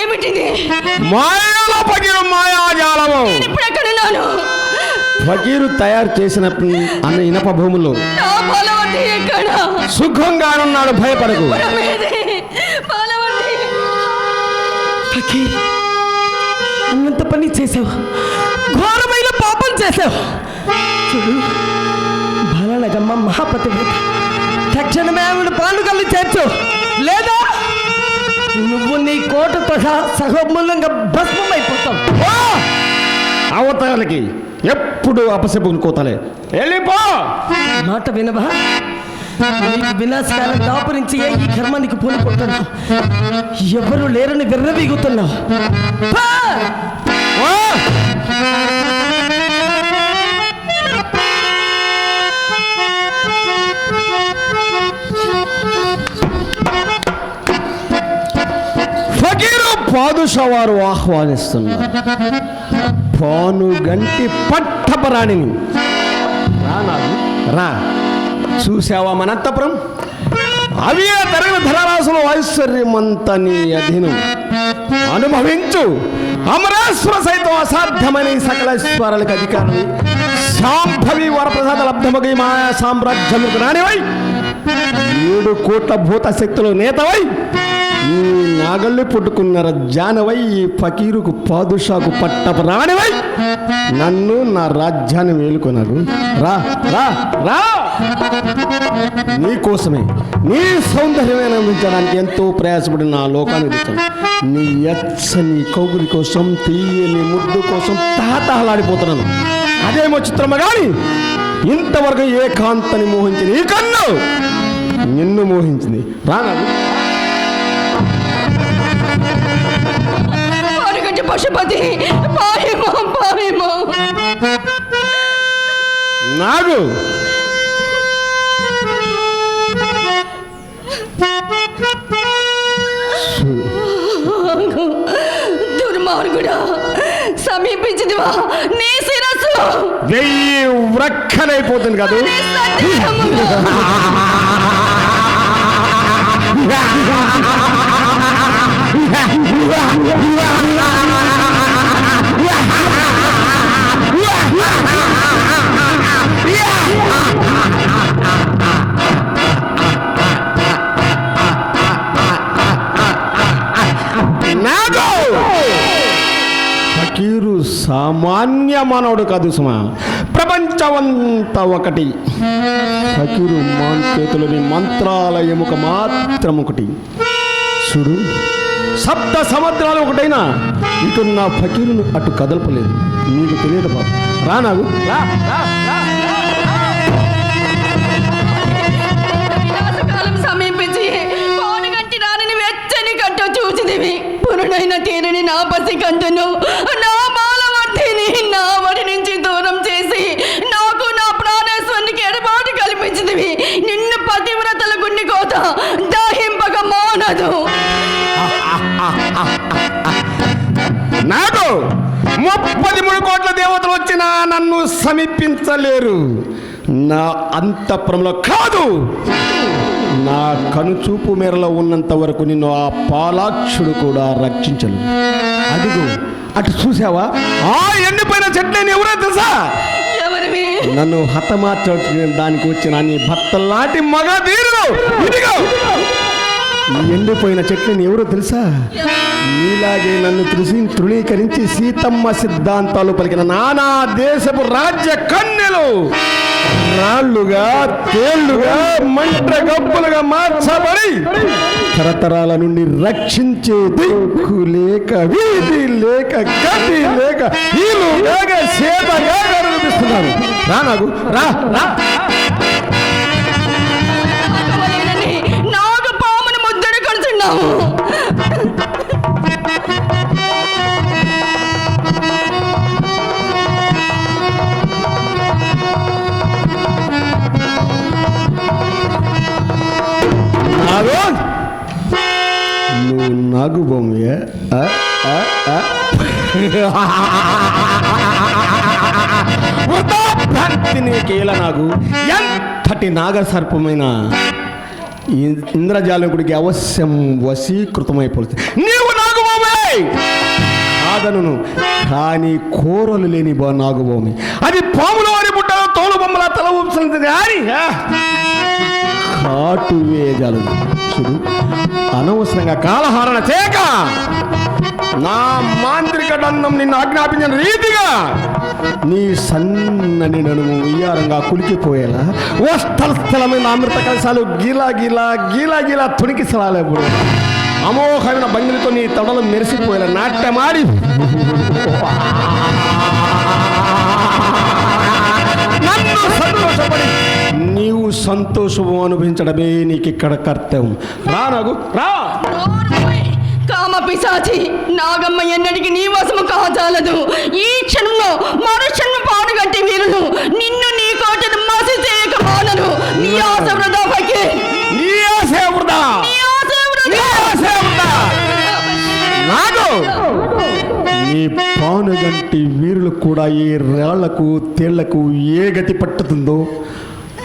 ఏమిటిది? మాయలో పగిరు మాయాజాలము. ఎక్కడున్నాను ఫకీరు తయారు చేసిన అన్న ఇనప భూములు. సుఖంగానున్నాడు భయపడకు. అన్నంత పని చేసావు. ఘోరమైన పాపం చేసావు. చూడు బాలనగమ్మ మహాపతివ్రత. తక్షణమే ఆవిడ పాండుగల్ని చేర్చు. లేదా నువ్వు నీ కోటతో సహమూలంగా భస్మమైపోతావు. ఓ! అవతలకి ఎప్పుడు అపశపుని కోతలే. వెళ్ళిపో! మాట వినవా? వినాశకాలం దాపురించి ఈ కర్మానికి పూనుకుంటున్నావు ఎవరు లేరని విర్రవీగుతున్నావు పా! పాదుషా వారు ఆహ్వానిస్తున్నారు. పాను గంటి పట్టపరాణిని. రా. చూసావా మనంతపురం? అవే తరగని ధనరాశుల ఐశ్వర్యమంత నీ అధీనం. అనుభవించు. అమరేశ్వర సైతం అసాధ్యమని ఈ అధికారం సాంభవి వరప్రసాద లబ్ధమగి మాయా సామ్రాజ్యముకు రానివై. ఏడు కోట్ల భూత శక్తులు నేతవై. ఈ నాగల్ని పుట్టుకున్న జానవై ఈ ఫకీరుకు పాదుషాకు పట్టపు రానివై నన్ను నా రాజ్యాన్ని వేలుకొనరు రా రా రా. నీ కోసమే నీ సౌందర్యమైన అందించడానికి ఎంతో ప్రయాసపడి నా లోకాన్ని తెచ్చాను నీ ఎచ్చని కౌగులి కోసం తీయని ముద్దు కోసం తాతహలాడిపోతున్నాను అదేమో చిత్రమ కానీ ఇంతవరకు ఏ కాంతని మోహించింది ఈ కన్ను నిన్ను మోహించింది. రానాడు పాడుగంటి పశుపతి పాయమో పాయమో నాగు దుర్మార్గుడా సమీపించదివా నీ శిరస్సు. వెయ్యి వ్రక్కలైపోతుంది కాదు. ఫకీరు సామాన్య మానవుడు కాదు సుమా. ప్రపంచమంతా ఒకటి. ఫకీరు మాన్ చేతులని మంత్రాలయముక మాత్రం ఒకటి చూడు. సప్త సముద్రాలు ఒకటైనా. ఇటు నా ఫకీరును అటు కదలపలేదు. నీకు తెలియదు బాబు. రా నాకు రా రా పురుడైన తీరుని నా పసి కంటును నా బాలవర్ధిని నా వడి నన్ను సమీపించలేరు. నా అంతఃపురంలో కాదు. నా కనుచూపు మేరలో ఉన్నంత వరకు నిన్ను ఆ పాలాక్షుడు కూడా రక్షించను అదిగో అటు చూసావా ఆ ఎండిపోయిన చెట్లని ఎవరో తెలుసా? నన్ను హతమార్చిన దానికి వచ్చిన నీ భర్త లాంటి మగ ఈ ఎండిపోయిన చెట్లని ఎవరో తెలుసా? నీలాగే నన్ను తృసి తృణీకరించి సీతమ్మ సిద్ధాంతాలు పలికిన నానా దేశపు రాజ్య కన్యలు రాళ్ళుగా తేళ్ళుగా మంట గబ్బులుగా మార్చబడి తరతరాల నుండి రక్షించే దిక్కు లేక వీధి లేక గది లేక ఇల్లు లేక సేతగా కనిపిస్తున్నారు రా నాకు రా రా. వృద్ధాభ్రాంతి నీకేల నాగు ఎంతటి నాగసర్పమైన ఇంద్రజాలకుడికి అవశ్యం వశీకృతమైపోతుంది నీవు కాదను కానీ కూరలు లేని బా నాగుభూమి అది పాములో అని బుట్టలో తోలు బొమ్మల తల ఊపుతుంది కానీ ఆ, కాటు వేయగలదు చూడు అనవసరంగా కాలహారణ చేయక నా మాంత్రిక దండం నిన్ను ఆజ్ఞాపించిన రీతిగా నీ సన్నని నడుము ఉయ్యారంగా కులికిపోయేలా? ఓ స్థల స్థలమైన అమృత కలశాలు గీలా గీలా గీలా గీలా తుణికి సలాలేప్పుడు అమోఘమైన బంగిలితో నీ తొడలు మెరిసిపోయేలా నాట్యమాడి. నన్ను సంతోషపడి. నీవు సంతోషము అనుభవించడమే నీకు ఇక్కడ కర్తవ్యం. రా నాకు రా. కామ పిశాచి నాగమ్మ ఎన్నటికి నీ వశము కాజాలదు. ఈ క్షణంలో మరు క్షణం పాడుగట్టి వీరులు నిన్ను నీ కోటను మసి చేయక నీ ఆశ వృధా ఫకీర్. నీ ఆశే వృధా. నీ ఆశ నాగు. పానుగంటి వీరులు కూడా ఏ రాళ్ళకు తేళ్ళకు ఏ గతి పట్టుతుందో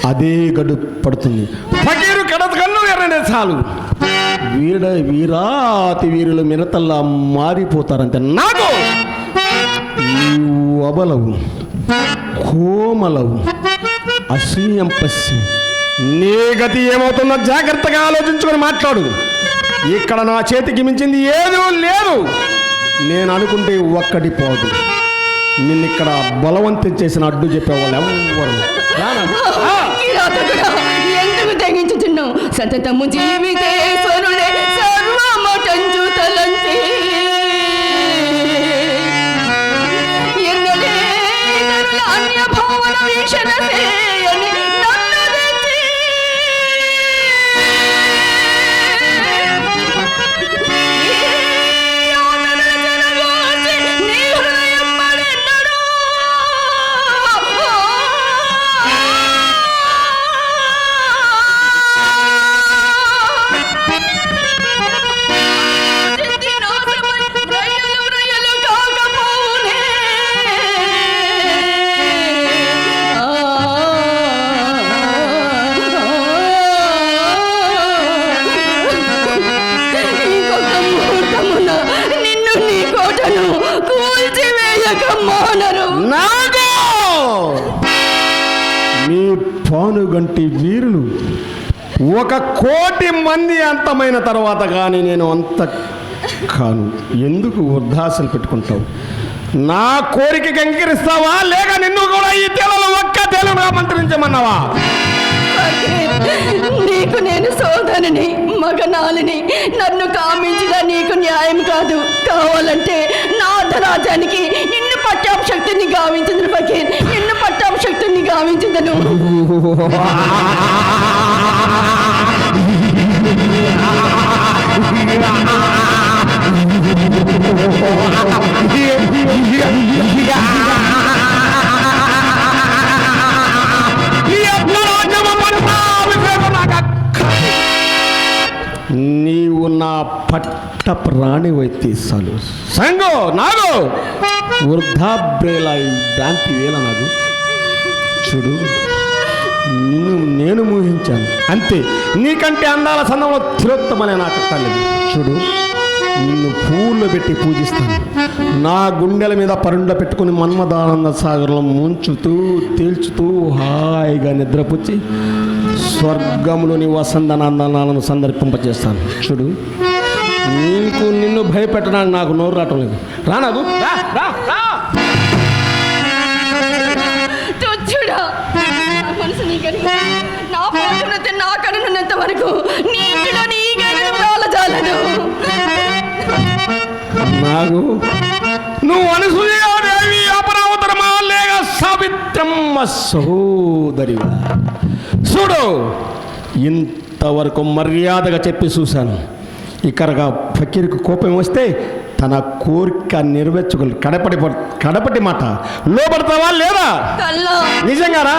అదే గడు పడుతుంది. ఫకీరు కడత కన్ను ఎర్రనే చాలు. వీడ వీరాతి వీరులు మినతల్లా మారిపోతారంతే నాకు నీవు అబలవు కోమలవు అసూయం పశ్చి నీ గతి ఏమవుతుందో జాగ్రత్తగా ఆలోచించుకొని మాట్లాడు. ఇక్కడ నా చేతికి మించింది ఏదో లేదు. నేను అనుకుంటే ఒక్కటి పోదు. నిన్ను ఇక్కడ బలవంతం చేసిన అడ్డు చెప్పేవాళ్ళు ఎవరు ఎందుకు సతతము সেরা నాకు నాగో! మీ పానుగంటి వీరులు ఒక కోటి మంది అంతమైన తర్వాత కానీ నేను అంత కాను. ఎందుకు వృద్ధాసలు పెట్టుకుంటావు? నా కోరికకి అంగీకరిస్తావా? లేక నిన్ను కూడా ఈ తెలలో ఒక్క తెలుగుగా మంత్రించమన్నావా? నీకు నేను సోదరుని మగనాలిని. నన్ను కామించిన నీకు న్యాయం కాదు. కావాలంటే నా రాజానికి నిన్ను పట్టాం శక్తిని గావించదును బకీర్ నిన్ను పట్టాం శక్తిని గావించదును పట్ట ప్రాణి చాలు సంగో నాగో! వృద్ధాబ్రేలా ఈ భ్రాంతి వేల నాకు చూడు నిన్ను నేను మోహించాను. అంతే నీకంటే అందాల సందంలో తిరోత్తమనే నాకు అక్కర్లేదు చూడు నిన్ను పూలు పెట్టి పూజిస్తాను. నా గుండెల మీద పరుండ పెట్టుకుని మన్మదానంద సాగర్లో ముంచుతూ తేల్చుతూ హాయిగా నిద్రపుచ్చి స్వర్గంలోని వసంతనందనాలను సందర్పింపజేస్తాను చూడు నీకు నిన్ను భయపెట్టడానికి నాకు నోరు రావటం లేదు రా నాకు రా రా రా. నా మనసు పోతున్నది నా కనున్నంత వరకు నీ ఇంటిలో నీ గనులు ప్రాలజాలను నాగు నువ్వు అనసూయాదేవి అపరావతరమా లేక సావిత్రమ్మ సహోదరివా? చూడు ఇంతవరకు మర్యాదగా చెప్పి చూశాను. ఇక్కడగా ఫకీర్కి కోపం వస్తే తన కోరిక నెరవేర్చుకోలేదు కడపటి కడపటి మాట. లోపడతావా లేదా? కల్లా. నిజంగానా?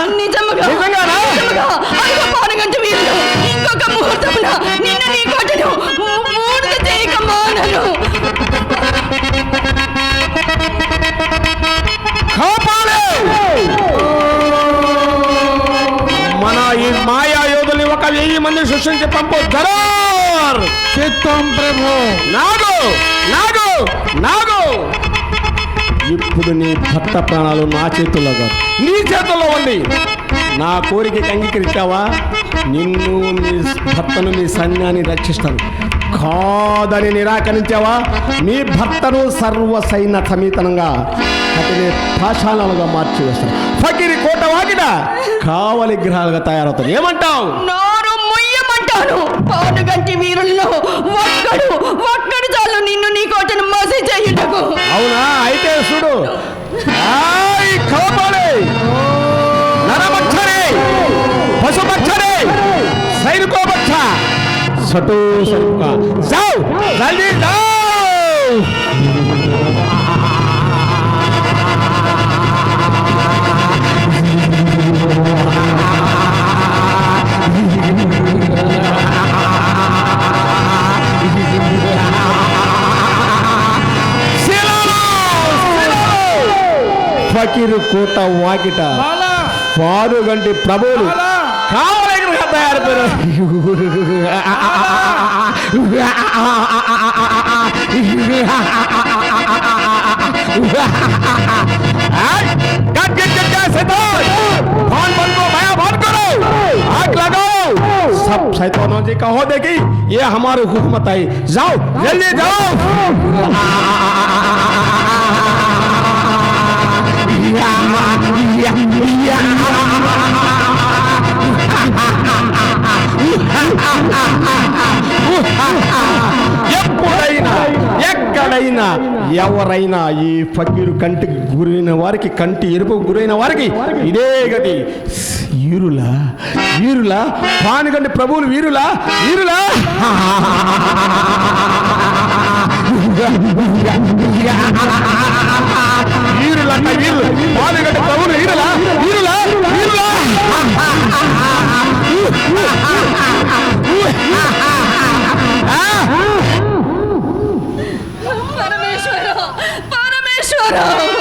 చిత్తం ప్రభు. నాగు నాగు నాగు. ఇప్పుడు నీ భర్త ప్రాణాలు నా చేతుల్లో కాదు. నీ చేతుల్లో ఉంది. నా కోరికకి అంగీకరించావా నిన్ను నీ భర్తను నీ సైన్యాన్ని రక్షిస్తాను. కాదని నిరాకరించావా? నీ భర్తను సర్వ సైన్య సమేతనంగా అతని పాషాణాలుగా మార్చి వేస్తాను ఫకీరి కోట వాకిట కావలి గ్రహాలుగా తయారవుతాను. ఏమంటావు? తాను పానుగంటి వీరులను ఒక్కడు ఒక్కడు చాలు నిన్ను నీ కోటను మోసి చేయుటకు. అవునా? అయితే చూడు. నరమక్షరే సటో సరుక జల్దీ జావ్. ఫకీర్ కోట వాకిట పారు గంటి ప్రభువులు सब शैतानों जी कहो देगी ये हमारी हुकूमत आई जाओ जल्दी जाओ ఎప్పుడైనా ఎక్కడైనా ఎవరైనా ఈ ఫకీరు కంటికి గురైన వారికి కంటి ఎరుపు గురైన వారికి ఇదే గది వీరులా వీరులా పానుగంటి ప్రభువులు వీరులా వీరులా. వీరులంట వీరులు పానుగంటి ప్రభువులు వీరులా వీరులా వీరులా పరమేశ్వర పరమేశ్వర.